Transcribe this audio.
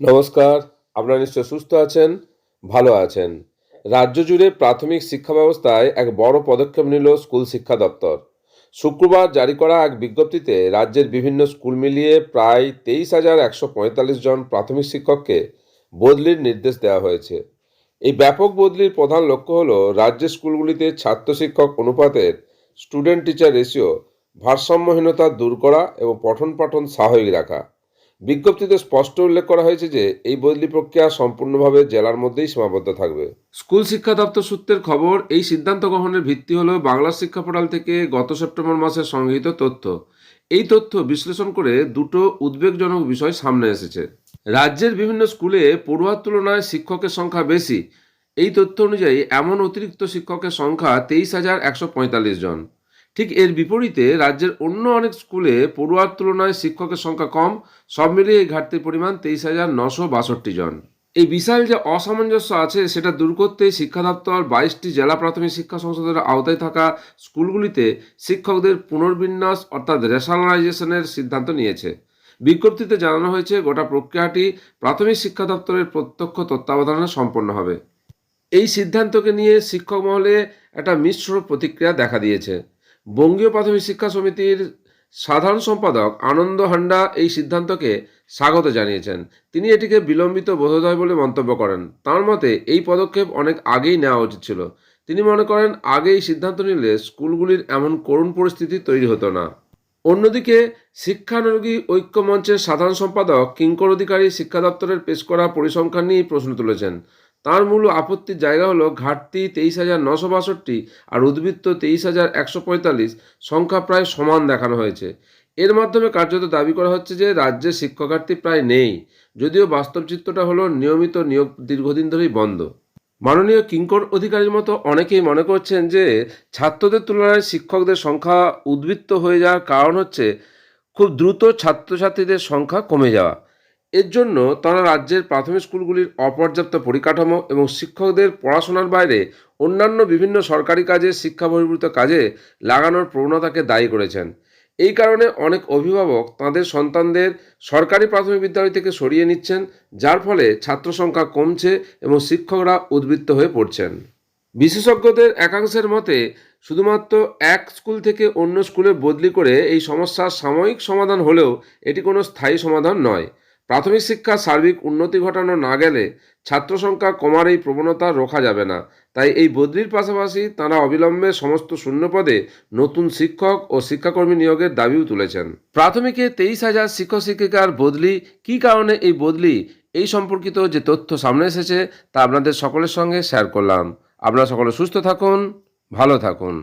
নমস্কার, আপনারা নিশ্চয় সুস্থ আছেন? ভালো আছেন। রাজ্য জুড়ে প্রাথমিক শিক্ষা ব্যবস্থায় এক বড় পদক্ষেপ নিল স্কুল শিক্ষা দপ্তর। শুক্রবার জারি করা এক বিজ্ঞপ্তিতে রাজ্যের বিভিন্ন স্কুল মিলিয়ে প্রায় তেইশ হাজার একশো পঁয়তাল্লিশ জন প্রাথমিক শিক্ষককে বদলির নির্দেশ দেওয়া হয়েছে। এই ব্যাপক বদলির প্রধান লক্ষ্য হল রাজ্যের স্কুলগুলিতে ছাত্র শিক্ষক অনুপাতের স্টুডেন্ট টিচার রেশিও ভারসাম্যহীনতা দূর করা এবং পঠন পাঠন স্বাভাবিক রাখা। বিজ্ঞপ্তিতে স্পষ্ট উল্লেখ করা হয়েছে যে এই বদলি প্রক্রিয়া সম্পূর্ণভাবে জেলার মধ্যেই সীমাবদ্ধ থাকবে। স্কুল শিক্ষা দপ্তর সূত্রের খবর, এই সিদ্ধান্ত গ্রহণের ভিত্তি হল বাংলা শিক্ষা পোর্টাল থেকে গত সেপ্টেম্বর মাসে সংগৃহীত তথ্য। এই তথ্য বিশ্লেষণ করে দুটো উদ্বেগজনক বিষয় সামনে এসেছে। রাজ্যের বিভিন্ন স্কুলে পড়ুয়ার তুলনায় শিক্ষকের সংখ্যা বেশি। এই তথ্য অনুযায়ী এমন অতিরিক্ত শিক্ষকের সংখ্যা তেইশ হাজার একশো পঁয়তাল্লিশ জন। ঠিক এর বিপরীতে রাজ্যের অন্য অনেক স্কুলে পড়ুয়ার তুলনায় শিক্ষকের সংখ্যা কম, সব মিলিয়ে এই ঘাটতির পরিমাণ তেইশ হাজার নশো বাষট্টি জন। এই বিশাল যে অসামঞ্জস্য আছে, সেটা দূর করতে শিক্ষা দপ্তর বাইশটি জেলা প্রাথমিক শিক্ষা সংসদের আওতায় থাকা স্কুলগুলিতে শিক্ষকদের পুনর্বিন্যাস অর্থাৎ রেশনালাইজেশনের সিদ্ধান্ত নিয়েছে। বিজ্ঞপ্তিতে জানানো হয়েছে, গোটা প্রক্রিয়াটি প্রাথমিক শিক্ষা দপ্তরের প্রত্যক্ষ তত্ত্বাবধানে সম্পন্ন হবে। এই সিদ্ধান্তকে নিয়ে শিক্ষক মহলে একটা মিশ্র প্রতিক্রিয়া দেখা দিয়েছে। বঙ্গীয় প্রাথমিক শিক্ষা সমিতির সাধারণ সম্পাদক আনন্দ হান্ডা এই সিদ্ধান্তকে স্বাগত জানিয়েছেন। তিনি এটিকে বিলম্বিত বোধোদয় বলে মন্তব্য করেন। তার মতে, এই পদক্ষেপ অনেক আগেই নেওয়া উচিত ছিল। তিনি মনে করেন, আগে এই সিদ্ধান্ত নিলে স্কুলগুলির এমন করুণ পরিস্থিতি তৈরি হতো না। অন্যদিকে, শিক্ষানুরোগী ঐক্য মঞ্চের সাধারণ সম্পাদক কিঙ্কর অধিকারী শিক্ষা দপ্তরের পেশ করা পরিসংখ্যান নিয়ে প্রশ্ন তুলেছেন। তার মূল আপত্তির জায়গা হলো ঘাটতি তেইশ হাজার নশো বাষট্টি আর উদ্বৃত্ত তেইশ হাজার একশো পঁয়তাল্লিশ। সংখ্যা প্রায় সমান দেখানো হয়েছে। এর মাধ্যমে কার্যত দাবি করা হচ্ছে যে রাজ্যে শিক্ষকার্থী প্রায় নেই, যদিও বাস্তব চিত্রটা হলো নিয়মিত নিয়োগ দীর্ঘদিন ধরেই বন্ধ। মাননীয় কিঙ্কর অধিকারীর মতো অনেকেই মনে করছেন যে ছাত্রদের তুলনায় শিক্ষকদের সংখ্যা উদ্বৃত্ত হয়ে যাওয়ার কারণ হচ্ছে খুব দ্রুত ছাত্রছাত্রীদের সংখ্যা কমে যাওয়া। এর জন্য তারা রাজ্যের প্রাথমিক স্কুলগুলির অপর্যাপ্ত পরিকাঠামো এবং শিক্ষকদের পড়াশোনার বাইরে অন্যান্য বিভিন্ন সরকারি কাজে, শিক্ষা বহির্ভূত কাজে লাগানোর প্রবণতাকে দায়ী করেছেন। এই কারণে অনেক অভিভাবক তাদের সন্তানদের সরকারি প্রাথমিক বিদ্যালয় থেকে সরিয়ে নিচ্ছেন, যার ফলে ছাত্র সংখ্যা কমছে এবং শিক্ষকরা উদ্বৃত্ত হয়ে পড়ছেন। বিশেষজ্ঞদের একাংশের মতে, শুধুমাত্র এক স্কুল থেকে অন্য স্কুলে বদলি করে এই সমস্যার সাময়িক সমাধান হলেও এটি কোনো স্থায়ী সমাধান নয়। প্রাথমিক শিক্ষার সার্বিক উন্নতি ঘটানো না গেলে ছাত্র সংখ্যা কমার এই প্রবণতা রোখা যাবে না। তাই এই বদলির পাশাপাশি তাঁরা অবিলম্বে সমস্ত শূন্যপদে নতুন শিক্ষক ও শিক্ষাকর্মী নিয়োগের দাবিও তুলেছেন। প্রাথমিকে তেইশ হাজার শিক্ষক শিক্ষিকার বদলি কী কারণে এই বদলি? এই সম্পর্কিত যে তথ্য সামনে এসেছে তা আপনাদের সকলের সঙ্গে শেয়ার করলাম। আপনারা সকলে সুস্থ থাকুন, ভালো থাকুন।